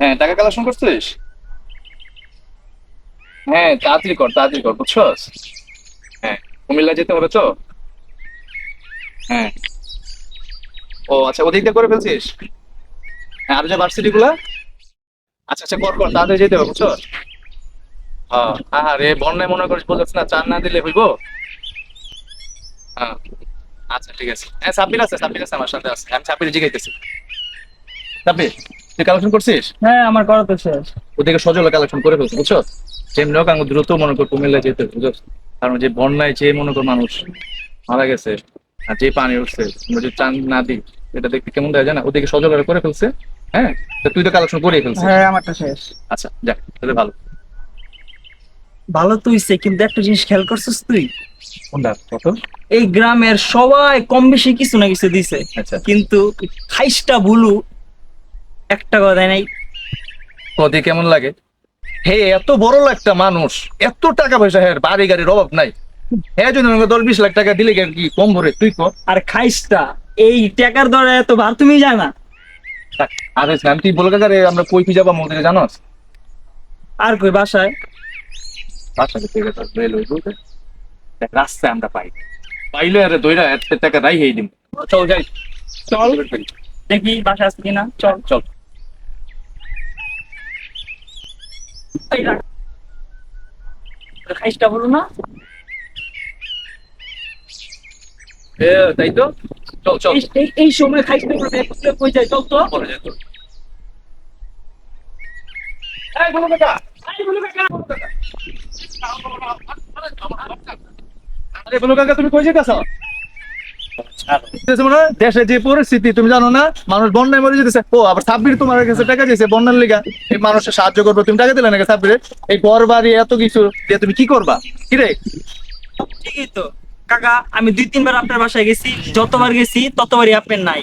হ্যাঁ টাকা কালেকশন করছিস হ্যাঁ তাড়াতাড়ি কর তাড়াতাড়ি কর, বুঝছস? হ্যাঁ কুমিল্লা যেতে হবে তো হ্যাঁ। ও আচ্ছা ওদিক দিয়ে করে ফেলছিস? হ্যাঁ আর যে ভার্সিটি গুলা? আচ্ছা আচ্ছা কর কর, তাড়াতাড়ি যেতে হবে, বুঝছস? হ্যাঁ আরে বন্যায় মনে করিস বোঝাচ্ছ না, চান না দিলে হইব? হ্যাঁ। আচ্ছা ঠিক আছে। হ্যাঁ সাব্বির আছে সাব্বির আছে আমার সাথে, আছে। আমি সাব্বির জিগাইতেছি। সাব্বির তুই কালেকশন করছিস? হ্যাঁ আমার করা তো শেষ। ওদিকে সজল কালেকশন করে ফেলছে বুঝছ? যেমনি হোক আমি দ্রুত মনে কর কুমিল্লা যেতে বুঝছ? কারণ যে বন্যায় যে মনে কর মানুষ মারা গেছে আর যে পানি উঠছে আমরা যে চান না দিই এটা দেখতে কেমন দেখা যায় না ওদিকে সজল করে ফেলছে হ্যাঁ? তো তুই তো কালেকশন করে ফেলছিস। হ্যাঁ আমারটা শেষ। আচ্ছা যাক তাহলে ভালো। ভালো তো হইছে কিন্তু একটা জিনিস খেয়াল করছিস তুই? এই গ্রামের সবাই কম বেশি কিছু না কিছু দিছে আচ্ছা। কিন্তু খাইসটা বুলু একটা কথা নাই। কদি কেমন লাগে? হে এত বড় একটা মানুষ এত টাকা পয়সা হ্যাঁ বাড়ি গাড়ির অভাব নাই। হ্যাঁ যদি দশ বিশ লাখ টাকা দিলে কি কম ভরে? তুই কর। আর খাইসটা এই টাকার দরে এত ভার তুমি জানা আরে আমি তুই বলে কাকারে আমরা কই যাব মোদের জানোস আর কই বাসায়? বাসা থেকে গেছে রেলওয়ে দেখ রাস্তায় আমরা পাই। পাইলে আরে দইরা এত টাকা রাই হেই দিম। চল যাই। চল। দেখি বাসা আছে কিনা। চল। চল। খাইসটা বলো না। তাই তো? চল চল। এই- এই- এই সময় খাইসটা কই যায় চল তো। পরে যাই তোর এই বলো কাকা আরে বলো কাকা তুমি কই যেতেছ দেশে যে পরিস্থিতি তুমি জানো না মানুষ বন্যায় মরে যেতেছে। ও আবার সাব্বির তোমার কাছে টাকা দিয়েছে বন্যার লিগা। এই মানুষের সাহায্য করব তুমি টাকা দিলে নাকি সাব্বিরে এই ঘর বাড়ি এত কিছু দিয়ে তুমি কি করবা? কি রে? ঠিকই তো। কাকা আমি দুই তিনবার আপনার বাসায় গেছি যতবার গেছি ততবারই আপনার নাই।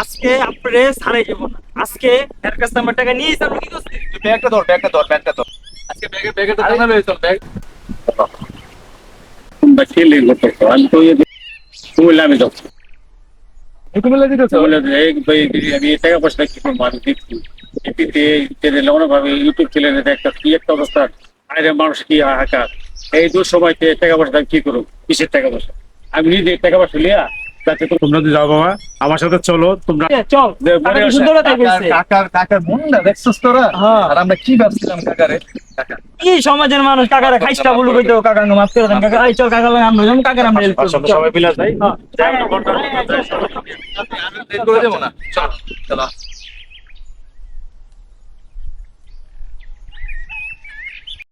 আজকে আপনি ছাড়াই যাব না। আজকে এর কাছে আমার টাকা নিয়ে যাব কি করছি? ব্যাগটা ধর ব্যাগটা ধর ব্যাগটা ধর। আজকে ব্যাগে ব্যাগে তো জানা রয়েছে ব্যাগ। খেলে করতেছো আমি তো কুমিল্লা আমি কুমিল্লা আমি টাকা পয়সা কি করব আমি দেখছি। এটিতে চ্যানেলে অনেকভাবে ইউটিউব চ্যানেলে একটা কি একটা অবস্থা। আরে মানুষ কি হাহাকার। এই দু সময়তে টাকা পয়সা কি করব কিসের টাকা পয়সা? আমি নিজে টাকা পয়সা লিয়া তো তোমরা যদি যাও বাবা আমার সাথে চলো তোমরা চল। কাকার কাকার দেখছিস তোরা? হ্যাঁ। আর আমরা কি ভাবছিলাম কাকারে? কাকা কি সমাজের মানুষ কাকারা খাইসটা বলু কইতো কাকা মাফ করে দেন কাকা এই চল কাকা লাগে আমরা যাব কাকার আমরা হেল্প সবাই মিলে যাই হ্যাঁ। যাই আমরা ঘণ্টার মতো যাই। আমি দেরি করে দেবো না চল চলো